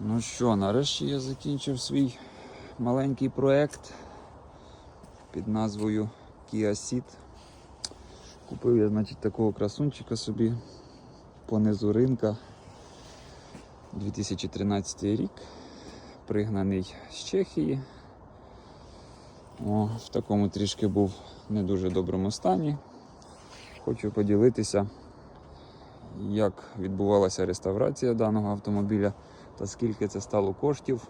Ну що, нарешті я закінчив свій маленький проект під назвою Kia Ceed. Купив я, значить, такого красунчика собі понизу ринка 2013 рік, пригнаний з Чехії. О, в такому трішки був не дуже доброму стані. Хочу поділитися, як відбувалася реставрація даного автомобіля та скільки це стало коштів,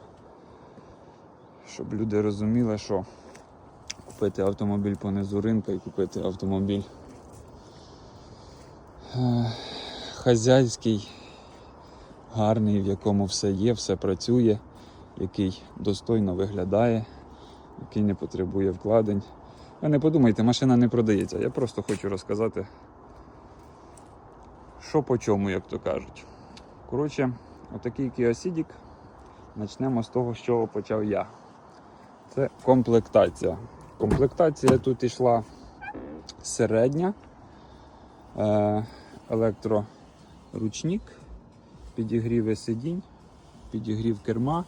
щоб люди розуміли, що купити автомобіль понизу ринка і купити автомобіль е, хазяйський, гарний, в якому все є, все працює, який достойно виглядає, який не потребує вкладень. Ви не подумайте, машина не продається. Я просто хочу розказати, що по чому, як то кажуть. Коротше, отакий Ceed. Почнемо з того, з чого почав я. Це комплектація. Комплектація тут йшла середня, е, електроручник, підігріви сидінь, підігрів керма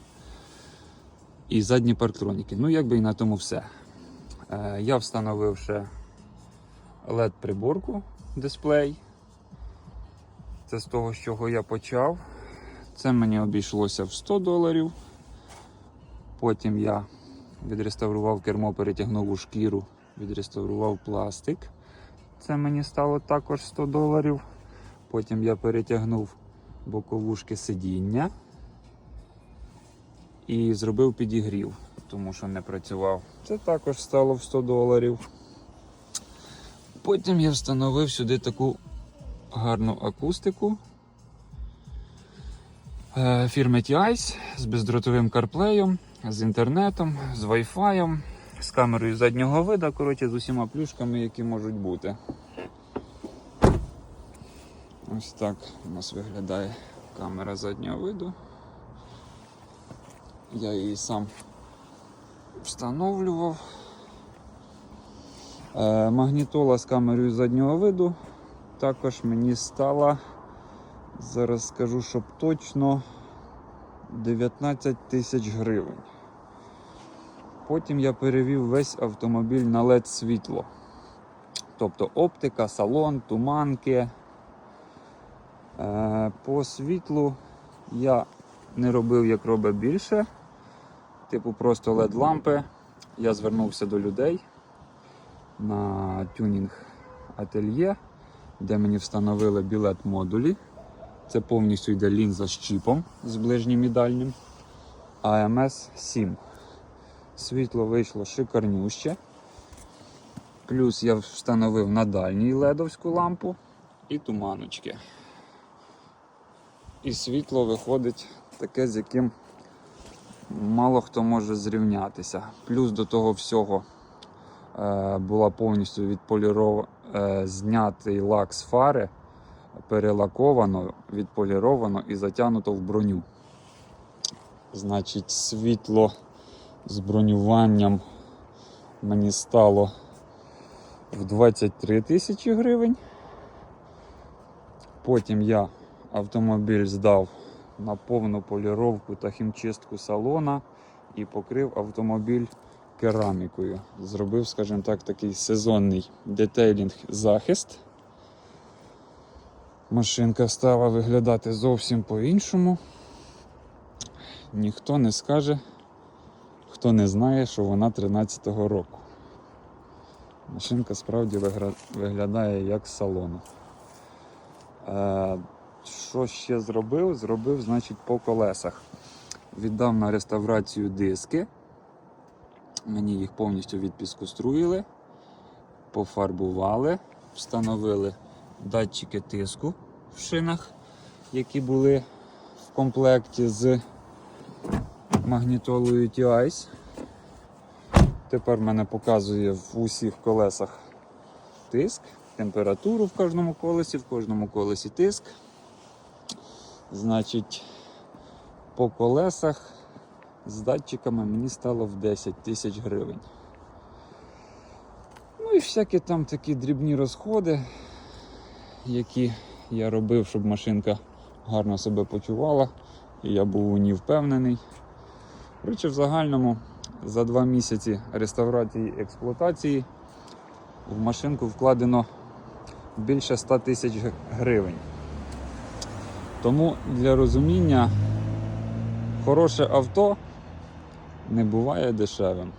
і задні парктроніки. Ну, якби і на тому все. Е, Я встановив ще LED-приборку дисплей. Це з того, з чого я почав. Це мені обійшлося в 100 доларів. Потім я відреставрував кермо, перетягнув у шкіру, відреставрував пластик. Це мені стало також 100 доларів. Потім я перетягнув боковушки сидіння і зробив підігрів, тому що не працював. Це також стало в 100 доларів. Потім я встановив сюди таку гарну акустику фірми TICE з бездротовим карплеєм, з інтернетом, з Wi-Fi, з камерою заднього вида, коротше, з усіма плюшками, які можуть бути. Ось так у нас виглядає камера заднього виду. Я її сам встановлював. Е, Магнітола з камерою заднього виду також мені стала, зараз скажу, щоб точно 19 тисяч гривень. Потім я перевів весь автомобіль на LED світло. Тобто оптика, салон, туманки. Е, По світлу я не робив, як робить більше. Типу просто LED лампи. Я звернувся до людей на тюнінг ательє, де мені встановили білет модулі. Це повністю йде лінза з чіпом з ближнім і дальнім. AMS 7. Світло вийшло шикарнюще. Плюс я встановив на дальній ледовську лампу і туманочки. І світло виходить таке, з яким мало хто може зрівнятися. Плюс до того всього е, була повністю відполірована, е, знятий лак з фари, перелаковано, відполіровано і затягнуто в броню. Значить, світло з бронюванням мені стало в 23 тисячі гривень. Потім я автомобіль здав на повну поліровку та хімчистку салона і покрив автомобіль керамікою. Зробив, скажімо так, такий сезонний детейлінг захист. Машинка стала виглядати зовсім по-іншому. Ніхто не скаже, хто не знає, що вона 13-го року. Машинка справді виглядає як з салону. Що ще зробив? Зробив, значить, по колесах. Віддав на реставрацію диски. Мені їх повністю відпіскоструїли, пофарбували, встановили датчики тиску в шинах, які були в комплекті з магнітолою TICE. Тепер мене показує в усіх колесах тиск, температуру в кожному колесі, в кожному колесі тиск. Значить, по колесах з датчиками мені стало в 10 тисяч гривень. Ну і всякі там такі дрібні розходи, які я робив, щоб машинка гарно себе почувала. і я був у ній впевнений. Коротше, в загальному за два місяці реставрації і експлуатації в машинку вкладено більше 100 тисяч гривень. Тому для розуміння хороше авто не буває дешевим.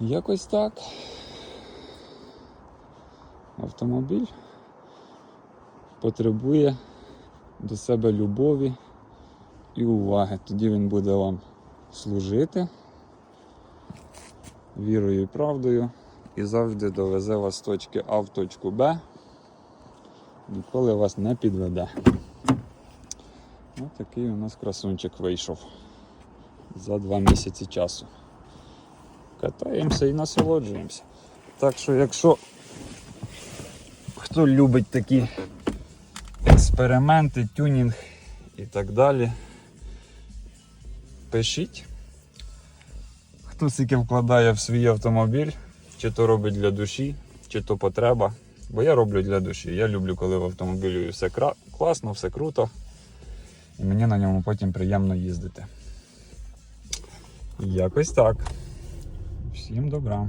Якось так. Автомобіль потребує до себе любові і уваги. Тоді він буде вам служити вірою і правдою і завжди довезе вас з точки А в точку Б. Ніколи вас не підведе. Ось такий у нас красунчик вийшов за два місяці часу. Катаємося і насолоджуємося. Так що, якщо хто любить такі експерименти, тюнінг і так далі, пишіть. Хто скільки вкладає в свій автомобіль, чи то робить для душі, чи то потреба. Бо я роблю для душі. Я люблю, коли в автомобілі все класно, все круто. І мені на ньому потім приємно їздити. Якось так. Всім добра.